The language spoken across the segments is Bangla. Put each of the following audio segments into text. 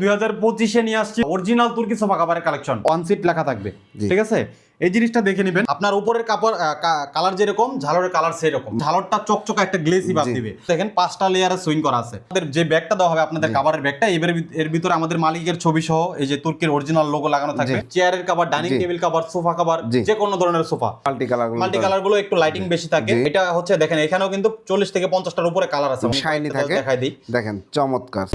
দুই হাজার পঁচিশে নিয়ে আসছি। অরিজিনাল তুর্কি সোফা কাভারের কালেকশন অন সিট লেখা থাকবে। ঠিক আছে? এই জিনিসটা দেখে নেবেন। আপনার উপরের কাপড় কালার যেরকম ঝালরের কালার সেরকম ঝালরটা চকচকা একটা গ্লেসি ভাব দিবে। দেখেন পাঁচটা লেয়ারে সুইং করা আছে। আমাদের যে ব্যাগটা দেওয়া হবে আপনাদের কাভারের ব্যাগটা এবার এর ভিতরে আমাদের মালিকের ছবি সহ এই যে তুর্কির অরিজিনাল লোগো লাগানো থাকবে। চেয়ারের cover dining table cover sofa cover জি। যে কোনো ধরনের সোফা মাল্টি কালার মাল্টি কালারগুলো একটু লাইটিং বেশি থাকে। এটা হচ্ছে দেখেন এখানেও কিন্তু চল্লিশ থেকে পঞ্চাশটার উপরে কালার আছে। শাইনি থাকে। দেখাই দিই। দেখেন চমৎকার।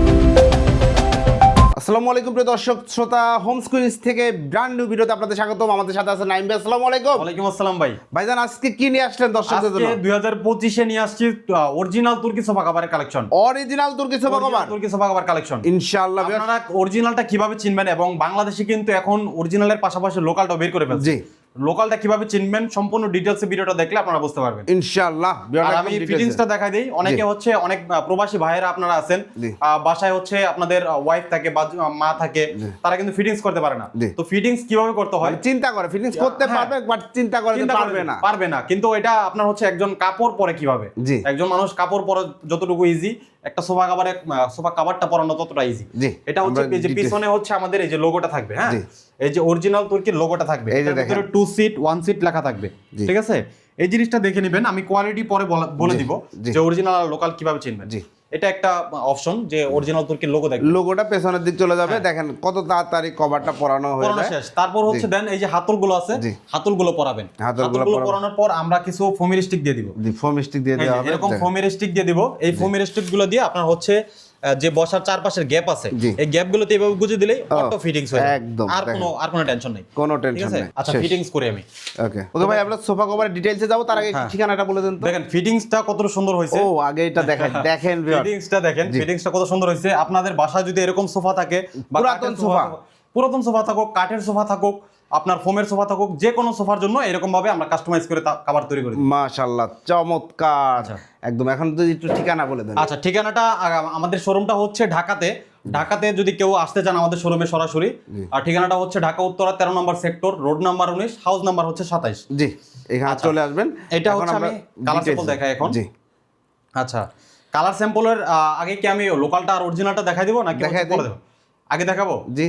আসসালামু আলাইকুম প্রিয় দর্শক শ্রোতা হোম স্কুইন্স থেকে ব্র্যান্ড নিউ ভিডিওতে আপনাদের স্বাগতম। আমাদের সাথে আছে নাইম ভাই আসসালামু আলাইকুম। ওয়ালাইকুম আসসালাম ভাই। ভাইজান আজকে কি নিয়ে আসলেন দর্শকদের জন্য? দুই হাজার পঁচিশে নিয়ে আসছি অরিজিনাল তুর্কি সোফা কাভারের কালেকশন অরিজিনাল তুর্কি সোফা কভার তুর্কি সোফা কাভার কালেকশন ইনশাআল্লাহ আপনারা অরিজিনালটা কীভাবে চিনবেন এবং বাংলাদেশে কিন্তু এখন অরিজিনালের পাশাপাশি লোকালটাও বের করে ফেলছে। জি। লোকালটা কীভাবে চিনবেন সম্পূর্ণ ডিটেলস ভিডিওটা দেখলে আপনারা বুঝতে পারবেন। ইনশাআল্লাহ আমি ফিটিংসটা দেখাই দিই। অনেকে হচ্ছে অনেক প্রবাসী ভাইয়েরা আপনারা আছেন বাসায় হচ্ছে আপনাদের ওয়াইফ থাকে বা মা থাকে তারা কিন্তু ফিটিংস করতে পারে না। তো ফিটিংস কীভাবে করতে হয়? মানে চিন্তা করে ফিটিংস করতে হ্যাঁ। পারবে বাট চিন্তা করে পারবে না। পারবে না। কিন্তু এটা আপনার হচ্ছে একজন কাপড় পরে কীভাবে। একজন মানুষ কাপড় পরে যতটুকু ইজি একটা সোফা কাভারে সোফা কাভারটা পরানো ততটা ইজি এটা হচ্ছে পিছনে হচ্ছে আমাদের এই যে লোগোটা থাকবে হ্যাঁ। এই যে অরিজিনাল তুর্কির লোগোটা থাকবে? এই যে দেখেন। টু সিট ওয়ান সিট লেখা থাকবে। ঠিক আছে? এই জিনিসটা দেখে নেবেন আমি কোয়ালিটি পরে বলে দিব যে অরিজিনাল আর লোকাল কীভাবে চিনবেন। জি। এটা একটা অপশন যে অরিজিনাল তুর্কির লোগো দেখবে। লোগোটা পেছনের দিক চলে যাবে। দেখেন কত তাড়াতাড়ি কভারটা পরানো হয়ে যায়। শেষ। তারপর হচ্ছে দেন এই যে হাতলগুলো আছে। হাতলগুলো পরাবেন। হাতলগুলো। পরানোর পর আমরা কিছু ফোমির স্টিক দিয়ে দিব। জি স্টিক দিয়ে দেওয়া হবে। এরকম দেখেন। স্টিক দিয়ে দিব। এই ফোমের স্টিকগুলো দিয়ে আপনার হচ্ছে যে বসার চারপাশের গ্যাপ আছে এই গ্যাপ গুলোতে এভাবে গুজে দিলেই অটো ফিটিংস হয়ে একদম, আর কোনো আর কোনো টেনশন নেই। কোনো টেনশন নেই। আচ্ছা ফিটিংস করি আমি। ওকে। ওকে ভাই আমরা সোফা কভারের ডিটেইলসে যাব তার আগে হ্যাঁ। ঠিকানাটা বলে দেন তো। দেখেন ফিটিংসটা কত সুন্দর হয়েছে। ও আগে এটা দেখেন দেখেন। ফিটিংসটা দেখেন ফিটিংসটা কত সুন্দর হয়েছে। আপনাদের বাসায় যদি এরকম সোফা থাকে পুরাতন সোফা। পুরাতন সোফা থাকুক কাঠের সোফা থাকুক আপনার ফোমের সোফা থাকুক যে কোনো সোফার জন্য এরকম ভাবে আমরা কাস্টমাইজ করে কাভার তৈরি করি মাশাআল্লাহ চমৎকার। আচ্ছা। একদম এখন যদি একটু ঠিকানা বলে দেন। আচ্ছা ঠিকানাটা আমাদের শোরুমটা হচ্ছে ঢাকাতে। ঢাকাতে যদি কেউ আসতে চান আমাদের শোরুমে সরাসরি আর ঠিকানাটা হচ্ছে ঢাকা উত্তরা তেরো নম্বর সেক্টর রোড নাম্বার উনিশ হাউস নাম্বার হচ্ছে সাতাইশ। জি এখানে চলে আসবেন। আচ্ছা। এটা হচ্ছে আমি details sample দেখাই এখন। জি। আচ্ছা কালার স্যাম্পলের আগে কি আমি লোকালটা আর অরিজিনালটা দেখাই দিব নাকি দেখাই দেবো? আগে দেখাবো? জি,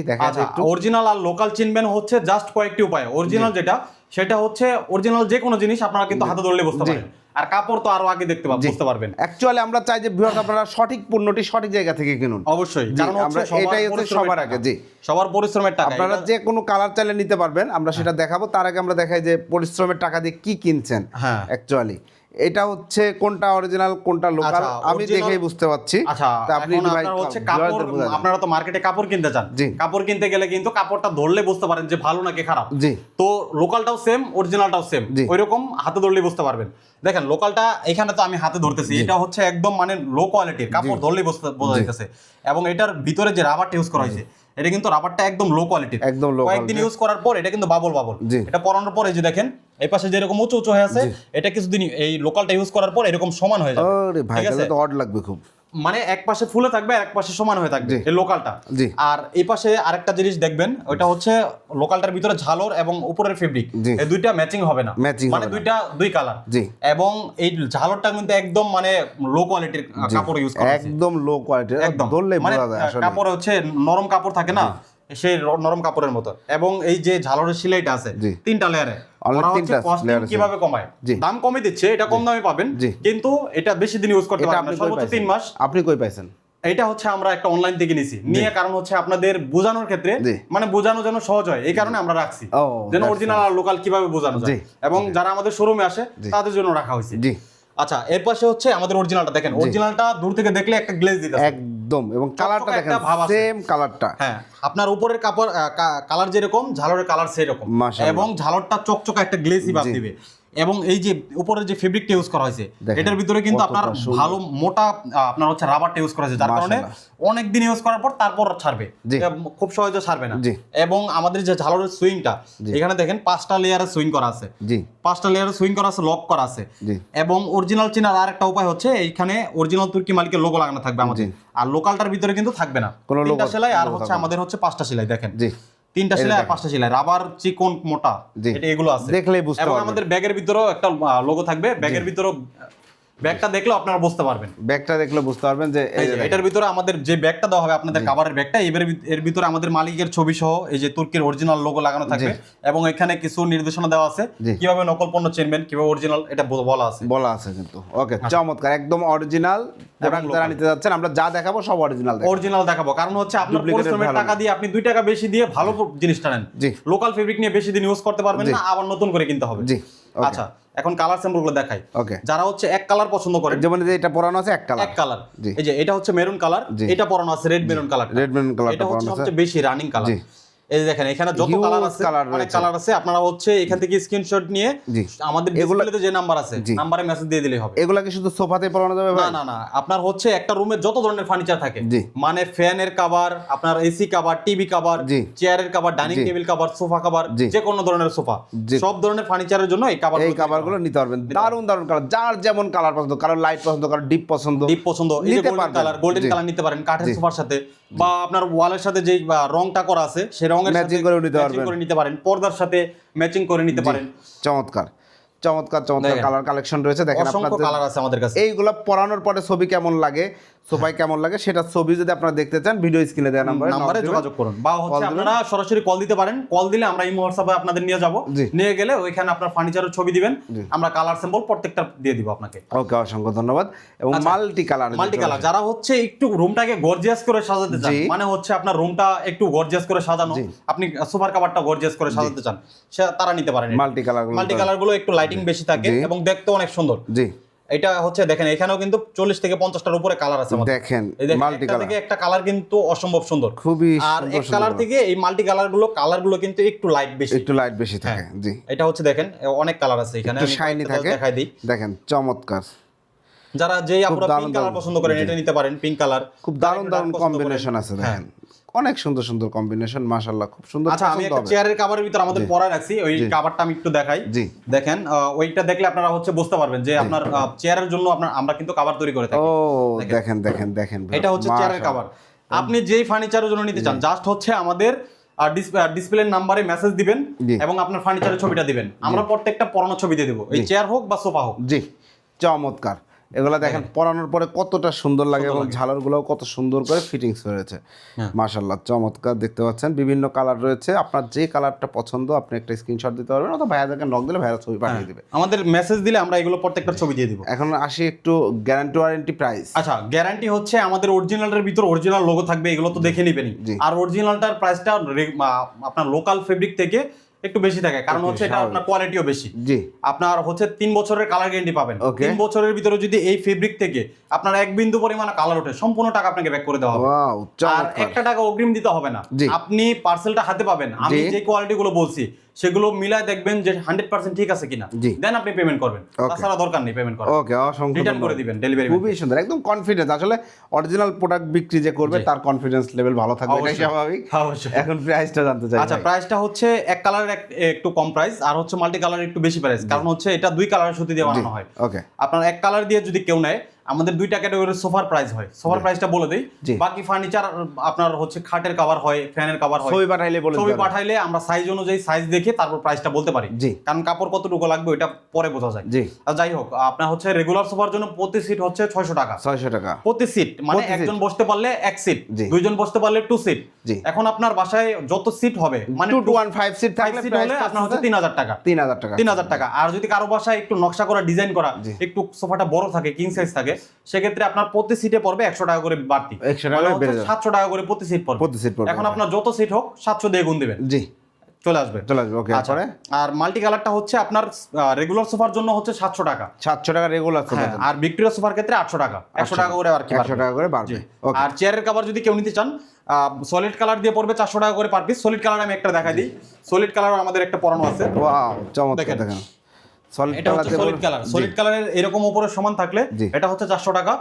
একটু। অরিজিনাল আর লোকাল চিনবেন হচ্ছে জাস্ট কয়েকটি উপায়। অরিজিনাল যেটা সেটা হচ্ছে অরিজিনাল যে কোনো জিনিস আপনারা কিন্তু হাতে ধরলে বুঝতে। পারেন আর কাপড় তো আরও আগে দেখতে পাবেন বুঝতে পারবেন। অ্যাকচুয়ালি আমরা চাই যে ভিউয়ার্স আপনারা সঠিক পণ্যটি সঠিক জায়গা থেকে কিনুন। অবশ্যই কারণ হচ্ছে আমরা এটাই হচ্ছে সবার আগে, জি। সবার পরিশ্রমের টাকা আপনারা যে কোনো কালার চাইলে নিতে পারবেন আমরা সেটা দেখাবো। তার আগে আমরা দেখাই যে পরিশ্রমের টাকা দিয়ে কি কিনছেন হ্যাঁ। অ্যাকচুয়ালি এটা হচ্ছে কোনটা অরিজিনাল কোনটা লোকাল আচ্ছা, আমি দেখেই বুঝতে পারছি। আচ্ছা আপনি ভাই হচ্ছে কাপড় আপনারা তো মার্কেটে কাপড় কিনতে চান। কাপড় কিনতে গেলে কিন্তু কাপড়টা ধরলে বুঝতে পারেন যে ভালো নাকি খারাপ। জি। তো লোকালটাও সেম অরিজিনালটাও সেম। ওইরকম হাতে ধরলে বুঝতে পারবেন। দেখেন লোকালটা এখানে তো আমি হাতে ধরতেছি। এটা হচ্ছে একদম মানে লো কোয়ালিটির কাপড় ধরলে বুঝতে বোঝা। যাইতেছে। এবং এটার ভিতরে যে রাবারটা ইউজ করা হয়েছে এটা কিন্তু রাবারটা একদম লো কোয়ালিটির একদম লো কয়েকদিন ইউজ করার পর এটা কিন্তু বাবল বাবল এটা পরানোর পরে যে দেখেন এই পাশে যেরকম উঁচু উঁচু হয়ে আছে এটা কিছুদিন এই লোকালটা ইউজ করার পর এরকম সমান হয়ে যাবে। আরে ভাই? তাহলে তো অড লাগবে খুব। মানে এক পাশে ফুলে থাকবে এক পাশে সমান হয়ে থাকবে এই লোকালটা। আর এই পাশে আরেকটা জিনিস দেখবেন ওটা হচ্ছে লোকালটার ভিতরে ঝালর এবং উপরের ফেব্রিক এই দুইটা ম্যাচিং হবে না। মানে দুইটা দুই কালার জি। এবং এই ঝালরটা কিন্তু একদম মানে লো কোয়ালিটির কাপড় ইউজ করা। একদম লো কোয়ালিটি একদম। ধরলে মানে কাপড় হচ্ছে নরম কাপড় থাকে না সেই নরম কাপড়ের মতো। এবং এই যে ঝালরের সেলাইটা আছে। তিনটা লেয়ারে তিনটা আছে। কীভাবে কমায়? দাম কমে দিচ্ছে এটা কম দামে পাবেন কিন্তু এটা বেশি দিন ইউজ করতে পারবেন সর্বোচ্চ পাইছেন? তিন মাস। আপনি কই পাইছেন? এটা হচ্ছে আমরা একটা অনলাইন থেকে নিছি। নিয়ে কারণ হচ্ছে আপনাদের বোঝানোর ক্ষেত্রে মানে বোঝানো যেন সহজ হয় এই কারণে আমরা রাখছি। যেন অরিজিনাল আর লোকাল কীভাবে বোঝানো যায়। এবং যারা আমাদের শোরুমে আসে তাদের জন্য রাখা হয়েছে। আচ্ছা এর পাশে হচ্ছে আমাদের অরিজিনালটা দেখেন অরিজিনালটা দূর থেকে দেখলে একটা গ্লেজ দিতে একদম এবং কালারটা দেখেন সেম কালারটা। হ্যাঁ আপনার উপরের কাপড় কালার যেরকম ঝালরের কালার সেরকম এবং ঝালরটা চকচকা একটা গ্লেসি ভাব। দিবে। এবং এই যে উপরের যে ফেব্রিকটা ইউজ করা হয়েছে এটার ভিতরে কিন্তু আপনার ভালো মোটা আপনার হচ্ছে রাবারটা ইউজ করা হয়েছে যার কারণে অনেক দিন ইউজ করার পর তারপর ছাড়বে। খুব সহজে ছাড়বে না। এবং আমাদের যে ঝালরের সুইংটা এখানে দেখেন পাঁচটা লেয়ারে সুইং করা আছে। পাঁচটা লেয়ারে সুইং করা আছে লক করা আছে। এবং অরিজিনাল চেনার আর একটা উপায় হচ্ছে এইখানে অরিজিনাল তুর্কি মালিকের লোগো লাগানো থাকবে আমাদের। আর লোকালটার ভিতরে কিন্তু থাকবে না। কোনো সেলাই আর হচ্ছে আমাদের হচ্ছে পাঁচটা সেলাই দেখেন। তিনটা সেলাই পাঁচটা সেলাই রাবার চিকন মোটা। এটা এগুলো আছে দেখলেই বুঝতে পারবেন। আমাদের ব্যাগের ভিতরেও একটা লোগো থাকবে ব্যাগের ভিতরেও ব্যাগটা দেখলেও আপনারা বুঝতে পারবেন। ব্যাগটা দেখলে বুঝতে পারবেন যে। এটার ভিতরে আমাদের যে ব্যাগটা দেওয়া হবে আপনাদের কাভারের ব্যাগটা এর এর ভিতরে আমাদের মালিকের ছবি সহ এই যে তুর্কির অরিজিনাল লোগো লাগানো থাকবে এবং এখানে কিছু নির্দেশনা দেওয়া আছে কীভাবে নকল পণ্য চিনবেন কীভাবে অরিজিনাল এটা বলা আছে। বলা আছে কিন্তু। ওকে চমৎকার একদম অরিজিনাল যারা নিতে যাচ্ছেন আমরা যা দেখাবো সব অরিজিনাল অরিজিনাল দেখাবো কারণ হচ্ছে আপনার পরিশ্রমের টাকা দিয়ে আপনি দুই টাকা বেশি দিয়ে ভালো জিনিসটা নেন। লোকাল ফেব্রিক নিয়ে বেশি দিন ইউজ করতে পারবেন না আবার নতুন করে কিনতে হবে। জি। আচ্ছা এখন কালার স্যাম্পলগুলো দেখাই। ওকে যারা হচ্ছে এক কালার পছন্দ করে যেমন যে এটা পরানো আছে এক কালার এক কালার এই যে এটা হচ্ছে মেরুন কালার। এটা পরানো আছে red maroon colour red maroon colour এটা হচ্ছে সবচেয়ে বেশি রানিং কালার। এই দেখেন এখানে যত কালার আছে অনেক কালার আছে আপনারা হচ্ছে এখান থেকে স্ক্রিনশট নিয়ে আমাদের ডিসপ্লেতে যে নাম্বার আছে নাম্বারে মেসেজ দিয়ে দিলেই হবে। এগুলা কি শুধু সোফাতে পরানো যাবে না না না। আপনার হচ্ছে একটা রুমে যত ধরনের ফার্নিচার থাকে মানে ফ্যানের কভার আপনার এসি কভার টিভি কভার চেয়ারের cover dining table cover sofa cover. যে কোনো ধরনের সোফা। সব ধরনের ফার্নিচারের জন্য এই কভার এই কাভারগুলো নিতে পারবেন। দারুণ দারুণ কালার যার যেমন কালার পছন্দ কারও লাইট পছন্দ কারও ডিপ পছন্দ ডিপ পছন্দ এই যে গোল্ডেন কালার গোল্ডেন কালার নিতে পারেন কাঠের সোফার সাথে বা আপনার ওয়ালের সাথে যে রংটা করা আছে সেই রঙের ম্যাচিং করে নিতে পারবেন। করে নিতে পারেন পর্দার সাথে ম্যাচিং করে নিতে পারেন। চমৎকার চমৎকার চমৎকার কালার কালেকশন রয়েছে। দেখেন আপনাদের কালার আছে আমাদের কাছে। এইগুলো পরানোর পরে ছবি কেমন লাগে? সোফায় কেমন লাগে? সেটা ছবি যদি আপনারা দেখতে চান ভিডিও স্ক্রিনে দেওয়া নাম্বারে নাম্বারে যোগাযোগ করুন। বা হচ্ছে আপনারা সরাসরি কল দিতে পারেন। কল দিলে আমরা এই হোয়াটসঅ্যাপে আপনাদের নিয়ে যাব। নিয়ে গেলে ওইখানে আপনার ফার্নিচারের ছবি দিবেন। আমরা কালার সিম্বল প্রত্যেকটা দিয়ে দিব আপনাকে। ওকে অসংখ্য ধন্যবাদ। এবং। মাল্টি কালার মাল্টি কালার যারা হচ্ছে একটু রুমটাকে গর্জিয়াস করে সাজাতে চান মানে হচ্ছে আপনার রুমটা একটু গর্জিয়াস করে সাজানো। আপনি সোফার কাভারটা গর্জিয়াস করে সাজাতে চান সে তারা নিতে পারেন মাল্টি কালার মাল্টি কালারগুলো একটু লাইটিং বেশি থাকে এবং দেখতে অনেক সুন্দর। জি। এটা হচ্ছে দেখেন এখানেও কিন্তু চল্লিশ থেকে পঞ্চাশটার উপরে কালার আছে দেখেন মাল্টি একটা কালার থেকে একটা কালার কিন্তু অসম্ভব সুন্দর। খুবই আর এক কালার থেকে এই মাল্টি কালারগুলো কালারগুলো কিন্তু একটু লাইট বেশি। একটু লাইট বেশি থাকে জি। এটা হচ্ছে দেখেন অনেক কালার আছে এখানে শাইনি থাকে। দেখাই দিই। দেখেন চমৎকার। যারা যেই আপনারা পিঙ্ক কালার পছন্দ করেন এটা নিতে পারেন পিঙ্ক কালার খুব দারুণ দারুণ কম্বিনেশন আছে দেখেন। অনেক সুন্দর সুন্দর কম্বিনেশন মাশাআল্লাহ খুব সুন্দর আচ্ছা আমি একটা চেয়ারের কাভারের ভিতর আমাদের পরা রাখছি ওই কাভারটা আমি একটু দেখাই। জি। দেখেন ওইটা দেখলে আপনারা হচ্ছে বুঝতে পারবেন যে আপনার চেয়ারের জন্য আপনার আমরা কিন্তু কাভার তৈরি করে থাকি। ও দেখেন। দেখেন দেখেন এটা হচ্ছে চেয়ারের কাভার আপনি যেই ফার্নিচারের জন্য নিতে চান জাস্ট হচ্ছে আমাদের ডিসপ্লের নাম্বারে মেসেজ দিবেন এবং আপনার ফার্নিচারের ছবিটা দিবেন। আমরা প্রত্যেকটা পরানো ছবি দিয়ে দেবো। এই চেয়ার হোক বা সোফা হোক। জি চমৎকার। এগুলা দেখেন পরানোর পরে কতটা সুন্দর লাগে এবং ঝালারগুলোও কত সুন্দর করে ফিটিংস হয়েছে হ্যাঁ। মাশাল্লাহ চমৎকার দেখতে পাচ্ছেন। বিভিন্ন কালার রয়েছে। আপনার যে কালারটা পছন্দ আপনি একটা স্ক্রিনশট দিতে পারবেন অথবা ভাইয়াদেরকে নক দিলে ভাইয়া ছবি পাঠিয়ে দিবে। আমাদের মেসেজ দিলে আমরা এগুলো প্রত্যেকটা ছবি দিয়ে দিব। এখন আসি একটু গ্যারান্টি ওয়ারেন্টি প্রাইস আচ্ছা গ্যারান্টি হচ্ছে আমাদের অরিজিনালটার ভিতর অরিজিনাল লোগো থাকবে এগুলো তো দেখে নিবেনই। আর অরিজিনালটার প্রাইসটা আপনার লোকাল ফেব্রিক থেকে একটু বেশি থাকে কারণ হচ্ছে এটা আপনার কোয়ালিটিও বেশি। জি। আপনার হচ্ছে তিন বছরের কালার গ্যারান্টি পাবেন. তিন বছরের ভিতরে যদি এই ফেব্রিক থেকে আপনার এক বিন্দু পরিমাণ কালার ওঠে সম্পূর্ণ টাকা আপনাকে ব্যাক করে দেওয়া হবে। ওয়াও আর একটা টাকা অগ্রিম দিতে হবে না। আপনি পার্সেলটা হাতে পাবেন। আমি যে কোয়ালিটি গুলো বলছি সেগুলো মিলায় দেখবেন যে হান্ড্রেড পার্সেন্ট ঠিক আছে কিনা। দেন আপনি পেমেন্ট করবেন। তাছাড়া দরকার নেই পেমেন্ট করার। ওকে অসংখ্য রিটার্ন করে দিবেন ডেলিভারি খুবই সুন্দর একদম কনফিডেন্স আসলে অরিজিনাল প্রোডাক্ট বিক্রি যে করবে তার কনফিডেন্স লেভেল ভালো থাকবে এটাই। স্বাভাবিক। অবশ্যই। এখন প্রাইসটা জানতে চাই আচ্ছা। প্রাইসটা হচ্ছে এক কালারের একটু কম প্রাইস আর হচ্ছে মাল্টি কালার একটু বেশি প্রাইস কারণ হচ্ছে এটা দুই কালারের সুতি দিয়ে বানানো হয়। ওকে আপনার এক কালার দিয়ে যদি কেউ নেয় আমাদের দুইটা ক্যাটাগরির সোফার প্রাইস হয়। সোফার প্রাইসটা বলে দেই। বাকি ফার্নিচার আপনার হচ্ছে খাটের কভার হয় ফ্যানের কভার হয়। ছবি পাঠাইলে বলে ছবি পাঠাইলে আমরা সাইজ অনুযায়ী সাইজ দেখে তারপর প্রাইসটা বলতে পারি। জি। কারণ কাপড় কতটুকু লাগবে ওইটা পরে বোঝা যায়। জি। আর যাই হোক আপনার হচ্ছে রেগুলার সোফার জন্য প্রতি সিট হচ্ছে ছয়শো টাকা। ছয়শো টাকা। প্রতি সিট মানে একজন বসতে পারলে এক সিট। দুইজন বসতে পারলে টু সিট জি। এখন আপনার বাসায় যত সিট হবে মানে two two one five seat five থাকলে সিট হলে আপনার হচ্ছে তিন হাজার টাকা। তিন হাজার টাকা। তিন হাজার টাকা। আর যদি কারও বাসায় একটু নকশা করা ডিজাইন করা। একটু সোফাটা বড় থাকে কিং সাইজ থাকে সেক্ষেত্রে আপনার প্রতি সিটে পড়বে একশো টাকা করে বাড়তি। 100 টাকা করে বেড়ে যাবে। সাতশো টাকা করে প্রতি সিট পড়বে। প্রতি সিট পড়বে এখন আপনার যত সিট হোক সাতশো দিয়ে গুণ দিবেন। জি। চলে আসবে। চলে আসবে ওকে আচ্ছা। আর মাল্টি কালারটা হচ্ছে আপনার রেগুলার সোফার জন্য হচ্ছে সাতশো টাকা। সাতশো টাকা রেগুলার হ্যাঁ আর ভিক্টোরিয়া সোফার ক্ষেত্রে আটশো টাকা। একশো টাকা করে আর কি একশো টাকা করে বাড়বে আর চেয়ারের কাভার যদি কেউ নিতে চান সলিড কালার দিয়ে পড়বে চারশো টাকা করে পার পিস সলিড কালার আমি একটা দেখাই দিই। সলিড কালার আমাদের একটা পরানো আছে। দেখেন। সলিড এটা হচ্ছে সলিড কালার সলিড কালারের এরকম উপরে সমান থাকলে। এটা হচ্ছে চারশো টাকা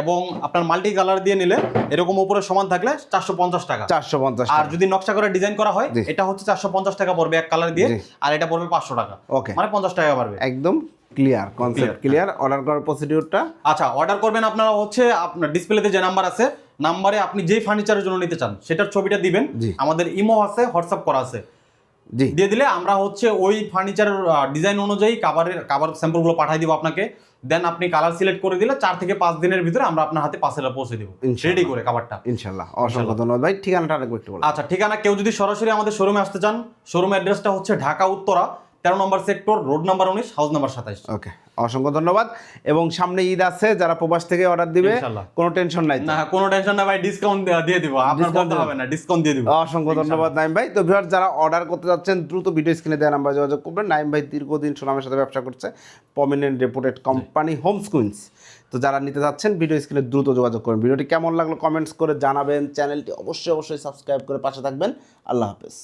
এবং আপনার মাল্টি কালার দিয়ে নিলে এরকম উপরে সমান থাকলে চারশো পঞ্চাশ টাকা। চারশো পঞ্চাশ আর যদি নকশা করে ডিজাইন করা হয় এটা হচ্ছে চারশো পঞ্চাশ টাকা পড়বে এক কালার দিয়ে আর এটা পড়বে পাঁচশো টাকা। ওকে। মানে পঞ্চাশ টাকা পারবে একদম ক্লিয়ার কনসেপ্ট ক্লিয়ার অর্ডার করার প্রসিডিউরটা আচ্ছা অর্ডার করবেন আপনারা হচ্ছে আপনার ডিসপ্লেতে যে নাম্বার আছে নাম্বারে আপনি যেই ফার্নিচারের জন্য নিতে চান সেটার ছবিটা দিবেন। আমাদের ইমো আছে হোয়াটসঅ্যাপ করা আছে। দিয়ে দিলে আমরা হচ্ছে ওই ফার্নিচার ডিজাইন অনুযায়ী কাভারের কাভার স্যাম্পলগুলো পাঠিয়ে দিব আপনাকে। দেন আপনি কালার সিলেক্ট করে দিলে চার থেকে পাঁচ দিনের ভিতরে আমরা আপনার হাতে পার্সেলটা পৌঁছে দিব। রেডি করে কাভারটা ইনশাল্লাহ। অসংখ্য ধন্যবাদ। ভাই ঠিকানাটা একটু আচ্ছা ঠিকানা কেউ যদি সরাসরি আমাদের শোরুমে আসতে চান শোরুম অ্যাড্রেসটা হচ্ছে ঢাকা উত্তরা তেরো নম্বর সেক্টর রোড নাম্বার উনিশ হাউস নাম্বার সাতাইশ। ওকে অসংখ্য ধন্যবাদ। এবং সামনে ঈদ আছে যারা প্রবাস থেকে অর্ডার দিবে। কোনো টেনশন নাই না কোনো টেনশন না ভাই ডিসকাউন্ট দিয়ে দিব। আপনার বলতে হবে না ডিসকাউন্ট দিয়ে দিব। অসংখ্য ধন্যবাদ নাইম ভাই। তো ভিউয়ার যারা অর্ডার করতে যাচ্ছেন দ্রুত ভিডিও স্ক্রিনে দেওয়া নাম্বার যোগাযোগ করবেন। নাইম ভাই দীর্ঘদিন সুনামের সাথে ব্যবসা করছে prominent reputed company Homes Queens তো যারা নিতে যাচ্ছেন ভিডিও স্ক্রিনে দ্রুত যোগাযোগ করবেন। ভিডিওটি কেমন লাগল কমেন্টস করে জানাবেন। চ্যানেলটি অবশ্যই অবশ্যই সাবস্ক্রাইব করে পাশে থাকবেন। আল্লাহ হাফেজ।